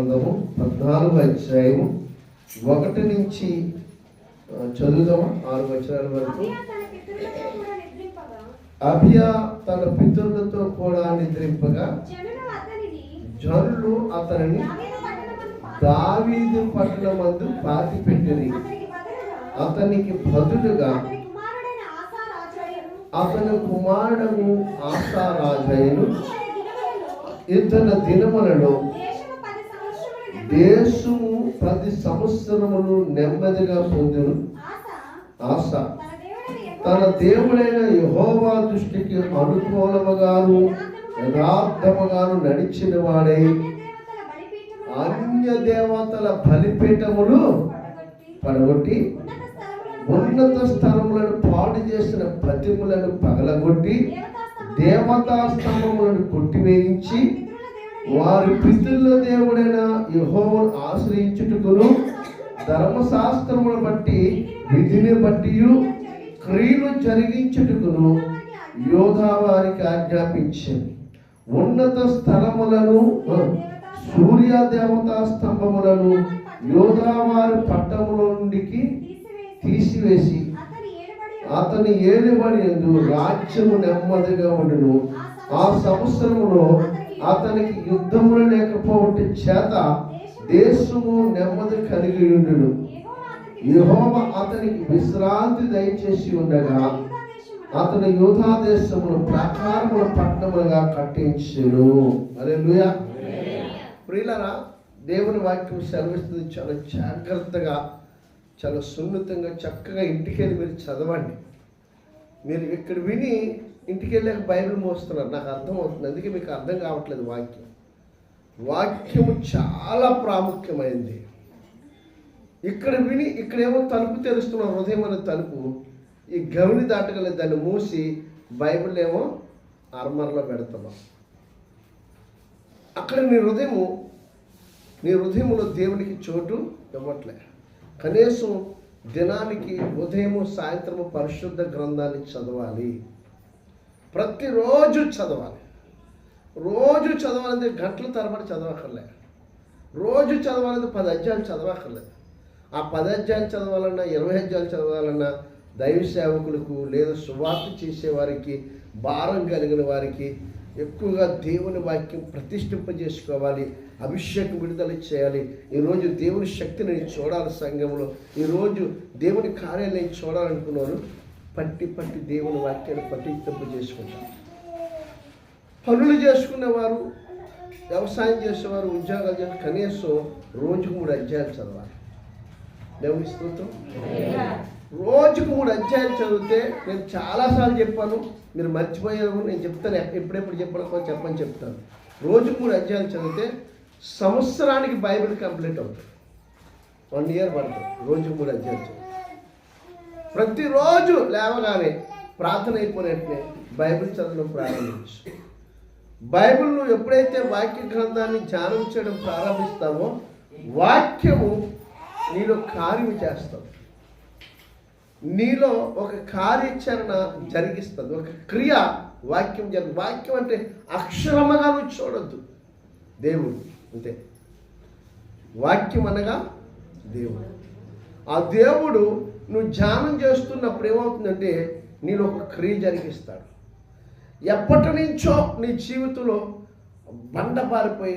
గ్రంథము పద్నాలుగు అధ్యాయము ఒకటి నుంచి చదువుదామా? ఆరు వచనాల వరకు. అభియా తన పితరులతో కూడా నిద్రింపగా? జనులు అతనిని దావీదు పట్టణమందు పట్టణమందు పాతి పెట్టిరి. అతనికి బదులుగా అతని కుమారుడు ఆశారాజైను ఇతని ఇతని దినములలో దినములలో దేశము పది సంవత్సరములు నెమ్మది దేశము పది సంవత్సరములు నెమ్మదిగా పొందును. ఆశ. తన దేవుడైన యహోవా దృష్టికి అనుకూలముగాను యథార్థముగాను నడిచిన వాడై. అన్య దేవతల బలిపీఠములు పడగొట్టి ఉన్నత స్థలములను పాడు చేసిన ప్రతిమలను పగలగొట్టి దేవతా దేవతా స్తంభములను కొట్టివేయించి వారి పితృల దేవుడైన యహోవను ఆశ్రయించుటకును ధర్మశాస్త్రమును బట్టి విధిని బట్టి క్రియలు జరిగించుటకును యోధా వారికి ఆజ్ఞాపించింది ఉన్నత స్థలములను సూర్య దేవతా స్తంభములను యోగావారి పట్టముల నుండికి తీసివేసి అతని ఏలుబడి ఎందు రాజ్యము నెమ్మదిగా ఉండును. ఆ సంవత్సరములో అతనికి యుద్ధములు లేకపోవటం చేత దేశము నెమ్మది కలిగి ఉండును. యెహోవా అతనికి విశ్రాంతి దయచేసి ఉండగా అతను దేశమున అతని యూదా దేశమును ప్రాకారముల పట్టణములుగా కట్టించును. అలెలుయా ప్రియులరా దేవుని వాక్యం సెలవిస్తుంది. చాలా జాగ్రత్తగా చాలా సున్నితంగా చక్కగా ఇంటికెళ్ళి మీరు చదవండి. మీరు ఇక్కడ విని ఇంటికి వెళ్ళాక బైబిల్ మోస్తున్నారు. నాకు అర్థం అవుతుంది. అందుకే మీకు అర్థం కావట్లేదు వాక్యం. వాక్యము చాలా ప్రాముఖ్యమైంది. ఇక్కడ విని ఇక్కడేమో తలుపు తెరుస్తున్న హృదయం అనే తలుపు ఈ గవిని దాటగలే దాన్ని మూసి బైబిల్ ఏమో అర్మర్లో పెడుతున్నాం అక్కడ నీ హృదయము నీ హృదయములో దేవునికి చోటు ఇవ్వట్లే. కనీసం దినానికి ఉదయము సాయంత్రము పరిశుద్ధ గ్రంథాన్ని చదవాలి. ప్రతిరోజు చదవాలి. రోజు చదవాలంటే గంటల తరబడి చదవక్కర్లే. రోజు చదవాలంటే పది అధ్యాయాలు చదవక్కర్లేదు ఆ పది అధ్యాయాలు చదవాలన్నా ఇరవై అధ్యాయాలు చదవాలన్నా దైవ సేవకులకు లేదా సువార్త చేసేవారికి భారం కలిగిన వారికి ఎక్కువగా దేవుని వాక్యం ప్రతిష్ఠింపజేసుకోవాలి అభిషేకం విడుదల చేయాలి. ఈరోజు దేవుని శక్తిని నేను చూడాలి సంఘంలో. ఈరోజు దేవుని కార్యాలయం నేను చూడాలనుకున్నాను. పట్టి పట్టి దేవుని వాక్యాన్ని పట్టింపు చేసుకుంటాం పనులు చేసుకునేవారు వ్యవసాయం చేసేవారు ఉద్యోగాలు చేసే కనీసం రోజుకు మూడు అధ్యాయాలు చదవాలి. దేవుని స్తోత్రం. రోజుకు మూడు అధ్యాయాలు చదివితే నేను చాలాసార్లు చెప్పాను మీరు మర్చిపోయారు నేను చెప్తాను ఎప్పుడెప్పుడు చెప్పడం చెప్పని చెప్తాను. రోజుకు మూడు అధ్యాయాలు చదివితే సంవత్సరానికి బైబిల్ కంప్లీట్ అవుతుంది. వన్ ఇయర్ పడుతుంది రోజుకు మూడు అధ్యాయాలు చదువు ప్రతిరోజు లేవగానే ప్రార్థన అయిపోయినట్టే బైబిల్ చదవడం ప్రారంభించు. బైబిల్ నువ్వు ఎప్పుడైతే వాక్య గ్రంథాన్ని ధ్యానం చేయడం ప్రారంభిస్తావో వాక్యము నీలో కార్యం చేస్తావు నీలో ఒక కార్యాచరణ జరిగిస్తుంది. ఒక క్రియ వాక్యం జరుగు వాక్యం అంటే అక్షరముగా నువ్వు చూడద్దు. దేవుడు అంతే. వాక్యం అనగా దేవుడు. ఆ దేవుడు నువ్వు ధ్యానం చేస్తున్నప్పుడు ఏమవుతుందంటే నీలో ఒక క్రియ జరిగిస్తాడు. ఎప్పటి నుంచో నీ జీవితంలో బండపారిపోయి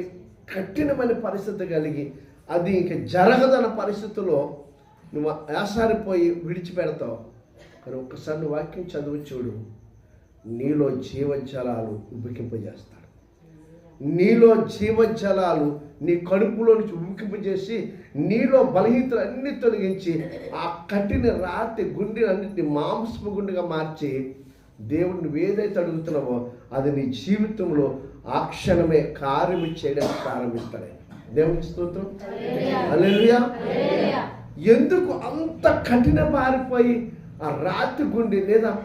కఠినమైన పరిస్థితి కలిగి అది ఇంక జరగదన్న పరిస్థితిలో నువ్వు ఆసారిపోయి విడిచిపెడతావు. కానీ ఒక్కసారి నువ్వు వాక్యం చదువు చూడు. నీలో జీవజలాలు ఉబ్బికింపజేస్తాడు నీలో జీవజలాలు నీ కడుపులో నుంచి ఉబ్బికింపజేసి నీలో బలహీతలన్నీ తొలగించి ఆ కట్టిన రాతి గుండె మాంసపు గుండెగా మార్చి దేవుడు నువ్వు ఏదైతే అడుగుతున్నావో అది నీ జీవితంలో ఆ క్షణమే కార్యము చేయడానికి ప్రారంభిస్తాడు. దేవుని స్తోత్రం. హల్లెలూయా. ఎందుకు అంత కఠిన పారిపోయి ఆ రాతి గుండె లేదా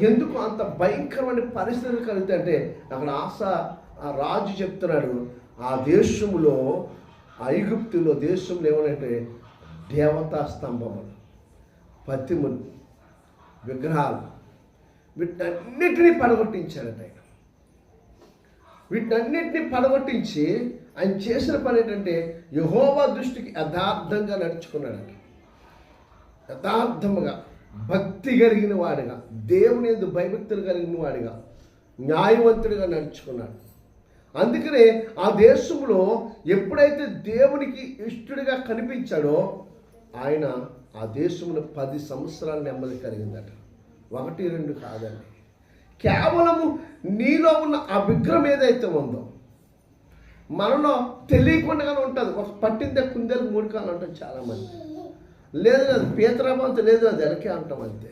ఎందుకు అంత భయంకరమైన పరిస్థితులు కలుగుతాయంటే అక్కడ ఆశ ఆ రాజు చెప్తున్నాడు ఆ దేశంలో ఐగుప్తులో దేశంలో ఏమనంటే దేవతా స్తంభములు పతిములు విగ్రహాలు. వీటన్నిటినీ పడగొట్టించాడట ఆయన. పడగొట్టించి ఆయన చేసిన పని ఏంటంటే యహోవా దృష్టికి యథార్థంగా నడుచుకున్నాడట. యథార్థముగా భక్తి కలిగిన వాడిగా దేవుని ఎందు భయభక్తులు కలిగిన వాడిగా న్యాయవంతుడిగా నడుచుకున్నాడు. అందుకనే ఆ దేశంలో ఎప్పుడైతే దేవునికి ఇష్టడిగా కనిపించాడో ఆయన ఆ దేశంలో పది సంవత్సరాల నెమ్మది కలిగిందట. ఒకటి రెండు కాదండి. కేవలము నీలో ఉన్న ఆ విగ్రహం ఏదైతే ఉందో మనలో తెలియకుండానే ఉంటుంది. ఒక పట్టిందే కుందేలు మూడు కాలు అంటాం చాలామంది. లేదు లేదు పీతరాబంత లేదు అది ఎలకే అంటాం అంతే.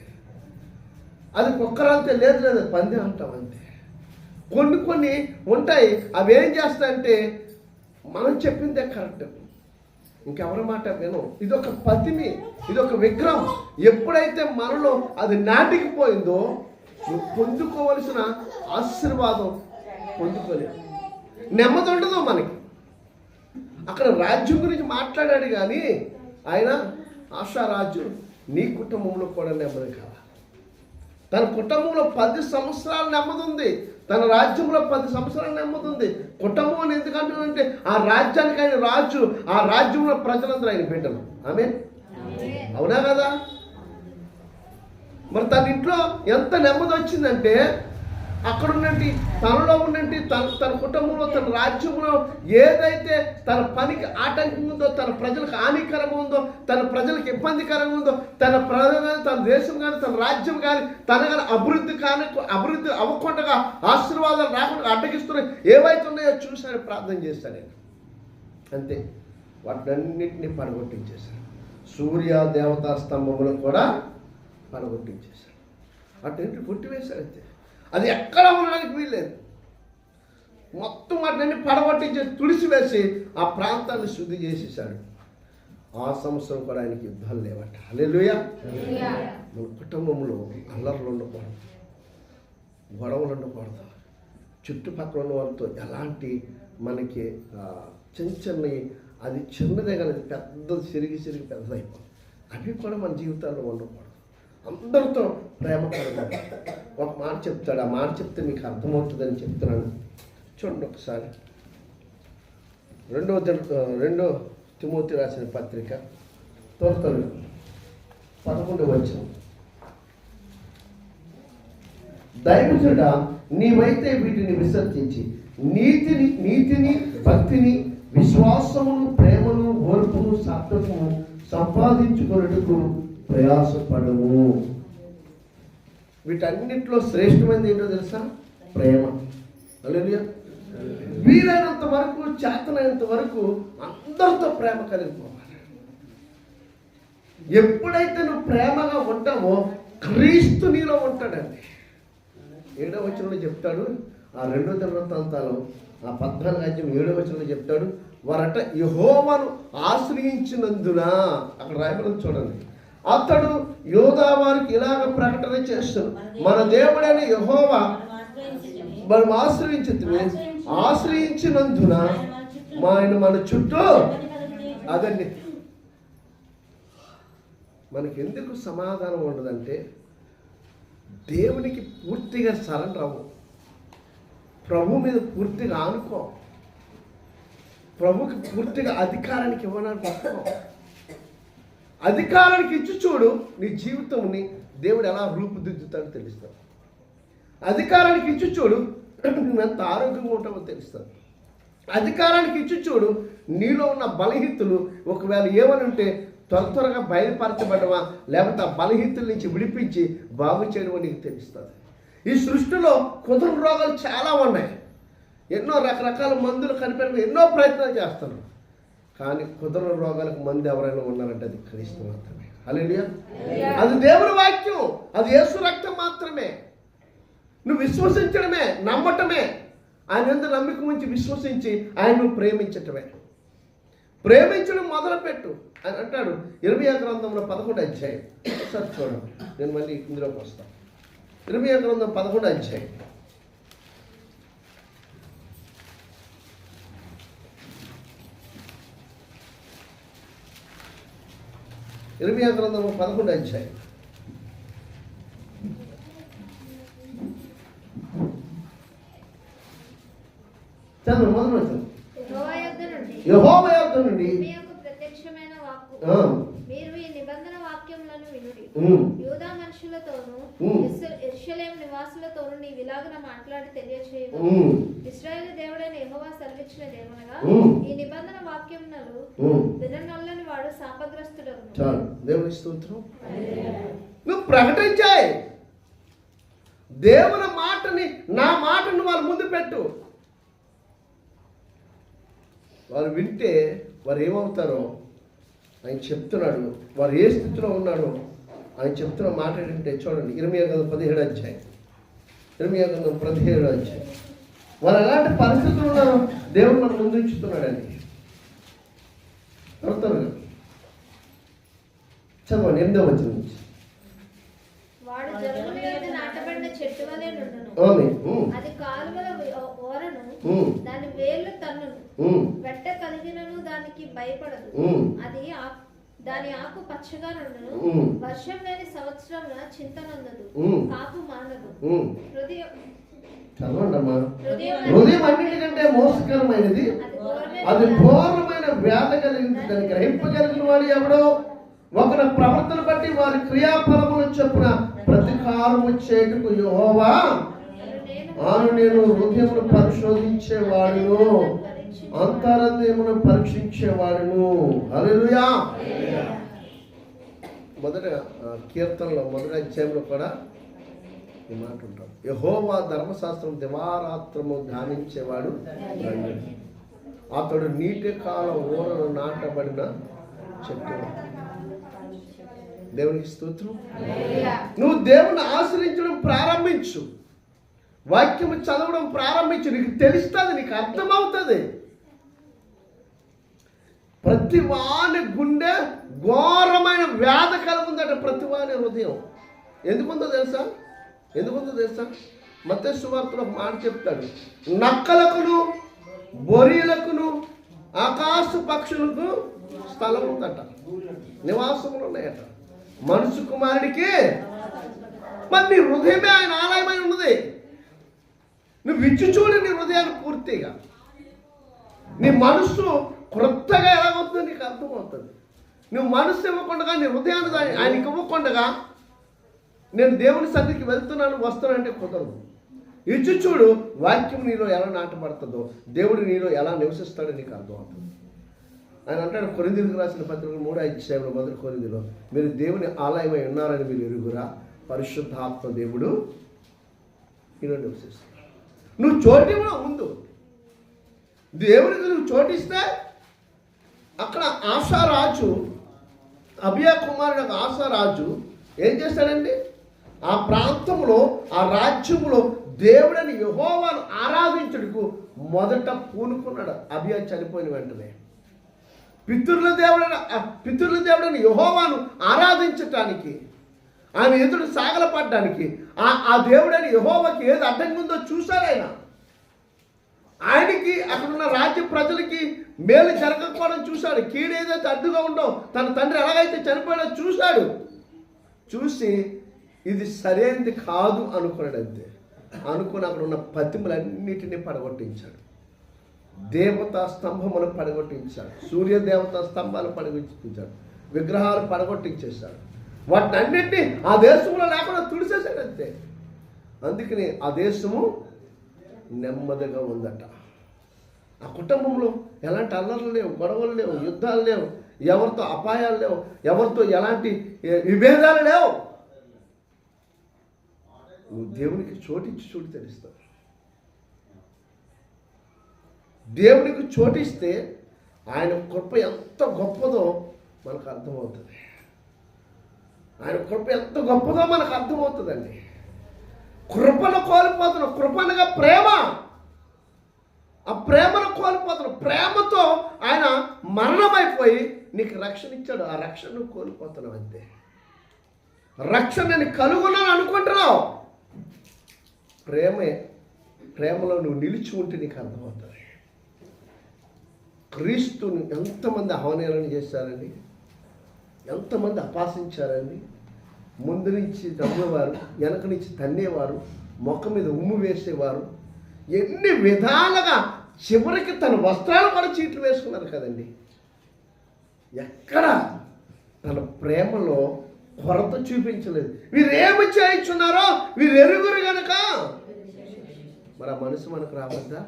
అది కుక్కరంతే లేదు లేదు పందే పంది అంటాం అంతే. కొన్ని కొన్ని ఉంటాయి. అవి ఏం చేస్తాయంటే మనం చెప్పిందే కరెక్ట్. ఇంకెవరి మాట విను. ఇది ఒక పతిమి ఇది ఒక విగ్రహం. ఎప్పుడైతే మనలో అది నాటికిపోయిందో నువ్వు పొందుకోవలసిన ఆశీర్వాదం పొందుకోలేదు నెమ్మది ఉండదు మనకి. అక్కడ రాజ్యం గురించి మాట్లాడాడు కానీ ఆయన ఆశారాజు నీ కుటుంబంలో కూడా నెమ్మది కావాలి తన కుటుంబంలో పది సంవత్సరాలు నెమ్మది ఉంది. తన రాజ్యంలో పది సంవత్సరాల నెమ్మది ఉంది కుటుంబం అని ఎందుకంటే ఆ రాజ్యానికి ఆయన రాజు ఆ రాజ్యంలో ప్రజలందరూ ఆయన బిడ్డలు. ఆమె అవునా కదా? మరి తన ఇంట్లో ఎంత నెమ్మది వచ్చిందంటే అక్కడ ఉన్నట్టు తనలో ఉన్నట్టు తన తన కుటుంబంలో తన రాజ్యంలో ఏదైతే తన పనికి ఆటంకం ఉందో తన ప్రజలకు హానికరంగా ఉందో తన ప్రజలకు ఇబ్బందికరంగా ఉందో తన ప్రజలు కానీ తన దేశం కానీ తన రాజ్యం కానీ తన కానీ అభివృద్ధి కానీ అభివృద్ధి అవ్వకుండా ఆశీర్వాదాలు రాకుండా అడ్డగిస్తున్నాయి. ఏవైతే ఉన్నాయో చూశాడు ప్రార్థన చేస్తాను నేను అంతే. వాటన్నిటిని పడగొట్టించేశాడు. సూర్య దేవతా స్తంభములను కూడా పడగొట్టించేశాడు. అటు కొట్టివేశారు అంతే. అది ఎక్కడ ఉండడానికి వీల్లేదు. మొత్తం వాటిని పడగొట్టించి తుడిసివేసి ఆ ప్రాంతాన్ని శుద్ధి చేసేసాడు ఆ సంవత్సరం కూడా ఆయనకి యుద్ధాలు లేవట. మన కుటుంబంలో అల్లర్లు ఉండకూడదు. గొడవలు ఉండకూడదు. చుట్టుపక్కల ఉన్న వాళ్ళతో ఎలాంటి మనకి చిన్న చిన్నవి అది చిన్నదే కానీ పెద్దది సిరిగి సిరిగి పెద్దదైపోతుంది. అవి కూడా మన జీవితాల్లో ఉండకూడదు. అందరితో ప్రేమ కలగాలి ఒక మాట చెప్తాడు. ఆ మాట చెప్తే మీకు అర్థమవుతుందని చెప్తున్నాను. చూడండి ఒకసారి. రెండో రెండో తిమోతి రాసిన పత్రిక తోటలు పదకొండు వచ్చిన దైవజుడ నీవైతే వీటిని విసర్జించి నీతిని నీతిని భక్తిని విశ్వాసమును ప్రేమను ఓర్పును సాత్వము సంపాదించుకున్నట్టుకు ప్రయాసపడము. వీటన్నిటిలో శ్రేష్టమైనది ఏంటో తెలుసా? ప్రేమ. అలెలుయా వీలైనంత వరకు చేతనైనంత వరకు అందరితో ప్రేమ కలిగిపోవాలి. ఎప్పుడైతే నువ్వు ప్రేమగా ఉంటావో క్రీస్తు నీలో ఉంటాడండి. ఏడో వచనంలో చెప్తాడు ఆ రెండో దినవృత్తాంతాలు ఆ పద్నాలుగు అధ్యాయం ఏడో వచనంలో చెప్తాడు వారట యహోవను ఆశ్రయించినందున అక్కడ రాయబడి చూడండి. అతడు యోధా వారికి ఇలాగ ప్రకటన చేస్తాడు. మన దేవుడైన యహోవా మనం ఆశ్రయించుతుంది ఆశ్రయించినందున మా ఆయన మన చుట్టూ అదండి. మనకి ఎందుకు సమాధానం ఉండదంటే దేవునికి పూర్తిగా సరెండర్ అవ్వు. ప్రభు మీద పూర్తిగా ఆనుకో. ప్రభుకి పూర్తిగా అధికారానికి ఇవ్వడానికి అధికారానికి ఇచ్చి చూడు నీ జీవితంని దేవుడు ఎలా రూపుదిద్దుతాడో తెలుస్తాడు. అధికారానికి ఇచ్చి చూడు నువ్వెంత ఎంత ఆరోగ్యంగా ఉంటావో తెలుస్తుంది అధికారానికి ఇచ్చి చూడు నీలో ఉన్న బలహీతులు ఒకవేళ ఏమని ఉంటే త్వర త్వరగా బయలుపరచబడమా లేకపోతే ఆ బలహీతుల నుంచి విడిపించి బాగు చేయడం నీకు తెలుస్తుంది. ఈ సృష్టిలో కుదరని రోగాలు చాలా ఉన్నాయి. ఎన్నో రకరకాల మందులు కనిపెట్టడం ఎన్నో ప్రయత్నాలు చేస్తారు కానీ కుదరని రోగాలకు మందు ఎవరైనా ఉన్నారంటే అది క్రీస్తు మాత్రమే. హల్లెలూయా అది దేవుని వాక్యం. అది యేసు రక్తం మాత్రమే. నువ్వు విశ్వసించడమే నమ్మటమే. ఆయన ఎంత నమ్మిక ఉంచి విశ్వసించి ఆయన్ను ప్రేమించటమే. ప్రేమించడం మొదలుపెట్టు. అని అంటాడు ఇరవై గ్రంథంలో పదకొండు అధ్యాయం. ఒకసారి చూడండి. నేను మళ్ళీ ఇందులోకి వస్తాను ఇరవై గ్రంథం పదకొండు అధ్యాయం. ఇరవై గ్రంథము పదకొండు అధ్యాయం. చదువు మొదలు యెహోవా నుండి. యొక్క ఆ, మీరు ఈ నిబంధన వాక్యములను వినుడి. యూదా మనుషులతోనూ. ఇర్షలేం నివాసులతోనూ నీ విలాగున మాట్లాడి తెలియచేయవు ఇస్రాయేల్ దేవుడైన యెహోవా సెలవిచ్చిన దేవునగా ఉమ్. ఈ నిబంధన. చాలు. దేవుని స్తోత్రం నువ్వు ప్రకటించాయి. దేవుని మాటని నా మాటను వాళ్ళ ముందు పెట్టు. వారు వింటే వారు ఏమవుతారో ఆయన చెప్తున్నాడు. వారు ఏ స్థితిలో ఉన్నాడో ఆయన చెప్తున్న మాట ఏంటంటే చూడండి. ఇరవై గంధం పదిహేడు అధ్యాయం. ఇరవై గంధం పదిహేడు అధ్యాయం. వారు ఎలాంటి పరిస్థితులు ఉన్నారో దేవుడు మన ముందు ఉంచుతున్నాడండి. అర్థం చదవండి ఎనిమిదో వచ్చిన నుంచి. ఆమె అది కాలువల ఓరను. దాని వేర్లు తన్నును. వెట్ట కలిగినను దానికి భయపడదు. అది దాని ఆకు పచ్చగా నుండును. వర్షం లేని సంవత్సరంలో చింతనందదు. కాపు మానదు. హృదయం అన్నిటికంటే మోసకరమైనది. అది ఘోరమైన వ్యాధి. ఘోరమైన వ్యాధి కలిగింది దాన్ని గ్రహింపగలిగిన వాడు ఎవడో? ఒకరి ప్రవర్తన బట్టి వారి క్రియాఫలములు చొప్పున ప్రతికారము చేటుకు యెహోవా. నేను ఆను నేను హృదయమును పరిశోధించేవాడును. అంతరంగమును పరీక్షించేవాడును. హల్లెలూయా. మొదట కీర్తనలో మొదటి అధ్యాయంలో కూడా ఈ మాట ఉంటాం యహోవా ధర్మశాస్త్రం దివారాత్రము ధ్యానించేవాడు. అతడు నీటి కాలం ఊరను నాటబడిన చెట్టు. దేవునికి స్తోత్రం. నువ్వు దేవుని ఆశ్రయించడం ప్రారంభించు. వాక్యము చదవడం ప్రారంభించు. నీకు తెలుస్తుంది నీకు అర్థమవుతుంది. ప్రతి వాని గుండె ఘోరమైన వ్యాధి కలుగుందట ప్రతి వాని హృదయం. ఎందుకుందో తెలుసా? ఎందుకుందో తెలుసా? మత సువార్తలో మాట చెప్తాడు. నక్కలకును బొరియలకును ఆకాశ పక్షులకు స్థలం ఉందట. నివాసములు ఉన్నాయట. మనుషు కుమారుడికి మరి నీ హృదయమే ఆయన ఆలయమై ఉన్నది. నువ్వు ఇచ్చి చూడు నీ హృదయాన్ని పూర్తిగా. నీ మనస్సు క్రొత్తగా ఎలాగవుతుందో నీకు అర్థమవుతుంది. నువ్వు మనస్సు ఇవ్వకుండా నీ హృదయాన్ని దాని- ఆయనకి ఇవ్వకుండా నేను దేవుని సన్నిధికి వెళ్తున్నాను వస్తానంటే కుదరదు. ఇచ్చి చూడు వాక్యం నీలో ఎలా నాటబడుతుందో దేవుడు నీలో ఎలా నివసిస్తాడో నీకు అర్థమవుతుంది. ఆయన అంటాడు కొరిందీలకు రాసిన పత్రిక మూడో అధ్యాయంలో మొదటి కొరిందిలో మీరు దేవుని ఆలయమై ఉన్నారని మీరు ఎరుగురా? పరిశుద్ధాత్మ దేవుడు నీలో నివసిస్తాడు నువ్వు చోటివ్వడం ముందు దేవునికి నువ్వు చోటిస్తే అక్కడ ఆశారాజు అభియా కుమారుడు ఆశారాజు ఏం చేస్తాడండి? ఆ ప్రాంతంలో ఆ రాజ్యంలో దేవుడని యహోవాను ఆరాధించడుకు మొదట పూనుకున్నాడు. అభియా చనిపోయిన వెంటనే. పితృల దేవుడైన పితృల దేవుడని యహోవాను ఆరాధించటానికి ఆయన ఎదురు సాగలపడడానికి ఆ ఆ దేవుడని యహోవాకి ఏది అడ్డంగా ఉందో చూశాడు ఆయన. ఆయనకి అక్కడున్న రాజ్య ప్రజలకి మేలు జరగకపోవడం చూశాడు. కీడు ఏదైతే అడ్డుగా ఉండో తన తండ్రి ఎలాగైతే చనిపోయాడో చూశాడు. చూసి ఇది సరైనది కాదు అనుకున్నాడు అంతే అనుకుని అక్కడ ఉన్న పతిములన్నిటినీ పడగొట్టించాడు. దేవతా స్తంభములు పడగొట్టించాడు. సూర్య దేవతా స్తంభాలు పడగొట్టించాడు. విగ్రహాలు పడగొట్టించేశాడు. వాటిని అన్నింటినీ ఆ దేశంలో లేకుండా తుడిచేశాడు అంతే. అందుకని ఆ దేశము నెమ్మదిగా ఉందట. ఆ కుటుంబంలో ఎలాంటి అల్లర్లు లేవు గొడవలు లేవు యుద్ధాలు లేవు ఎవరితో అపాయాలు లేవు ఎవరితో ఎలాంటి విభేదాలు లేవు. నువ్వు దేవునికి చోటించి చోటు తెలుస్తావు. దేవునికి చోటిస్తే ఆయన కృప ఎంత గొప్పదో మనకు అర్థమవుతుంది. ఆయన కృప ఎంత గొప్పదో మనకు అర్థమవుతుందండి. కృపను కోల్పోతున్న కృపనగా ప్రేమ. ఆ ప్రేమను కోల్పోతున్న ప్రేమతో ఆయన మరణమైపోయి నీకు రక్షణ ఇచ్చాడు. ఆ రక్షణను కోల్పోతున్నావు అంతే. రక్షణ నేను కలుగున్నాను అనుకుంటున్నావు. ప్రేమే ప్రేమలో నువ్వు నిలిచి ఉంటే నీకు అర్థమవుతుంది. క్రీస్తుని ఎంతమంది అవహేళన చేశారండి? ఎంతమంది అపాసించారండి ముందు నుంచి దమ్మేవారు వెనక నుంచి తన్నేవారు మొక్క మీద ఉమ్ము వేసేవారు. ఎన్ని విధాలుగా చివరికి తన వస్త్రాలు కూడా చీట్లు వేసుకున్నారు కదండి. ఎక్కడ తన ప్రేమలో కొరత చూపించలేదు. వీరేమి చేయించున్నారో వీరు ఎరుగురు గనక. మరి ఆ మనసు మనకు రావద్దా?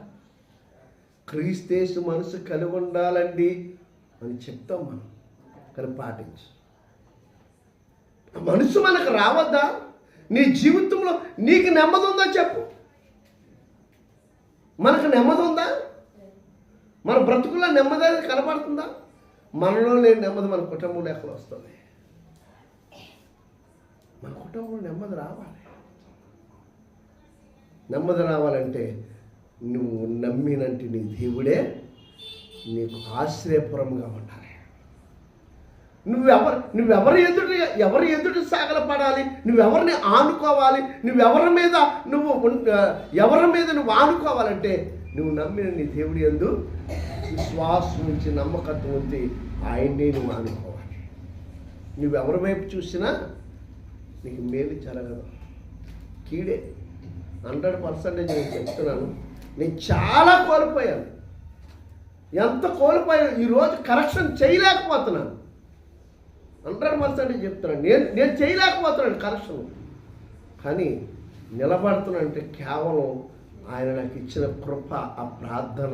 క్రీస్తేసు మనసు కలిగి ఉండాలండి అని చెప్తాం మనం. కానీ పాటించు. మనసు మనకు రావద్దా? నీ జీవితంలో నీకు నెమ్మది ఉందా చెప్పు. మనకు నెమ్మది ఉందా? మన బ్రతుకుల్లో నెమ్మది అనేది కనబడుతుందా? మనలో లేని నెమ్మది మన కుటుంబంలో ఎక్కడ వస్తుంది. మన కుటుంబంలో నెమ్మది రావాలి. నెమ్మది రావాలంటే నువ్వు నమ్మినంటి నీ దేవుడే నీకు ఆశ్రయపురంగా ఉండాలి నువ్వెవరు నువ్వెవరి ఎదుటి ఎవరి ఎదుటి సాగలపడాలి? నువ్వెవరిని ఆనుకోవాలి? నువ్వెవరి మీద నువ్వు ఎవరి మీద నువ్వు ఆనుకోవాలంటే నువ్వు నమ్మిన నీ దేవుడి ఎందు విశ్వాసం నుంచి నమ్మకత్వం ఉంది. ఆయన్నే నువ్వు ఆనుకోవాలి. నువ్వెవరి వైపు చూసినా నీకు మేలు జరగదు. కీడే. హండ్రెడ్ పర్సెంటేజ్ నేను చెప్తున్నాను. నేను చాలా కోల్పోయాను. ఎంత కోల్పోయాను? ఈరోజు కరెక్షన్ చేయలేకపోతున్నాను. హండ్రెడ్ పర్సెంట్ చెప్తున్నాను. నేను నేను చేయలేకపోతున్నాను కరెక్షన్ కానీ నిలబడుతున్నా అంటే కేవలం ఆయన నాకు ఇచ్చిన కృప ఆ ప్రార్థన.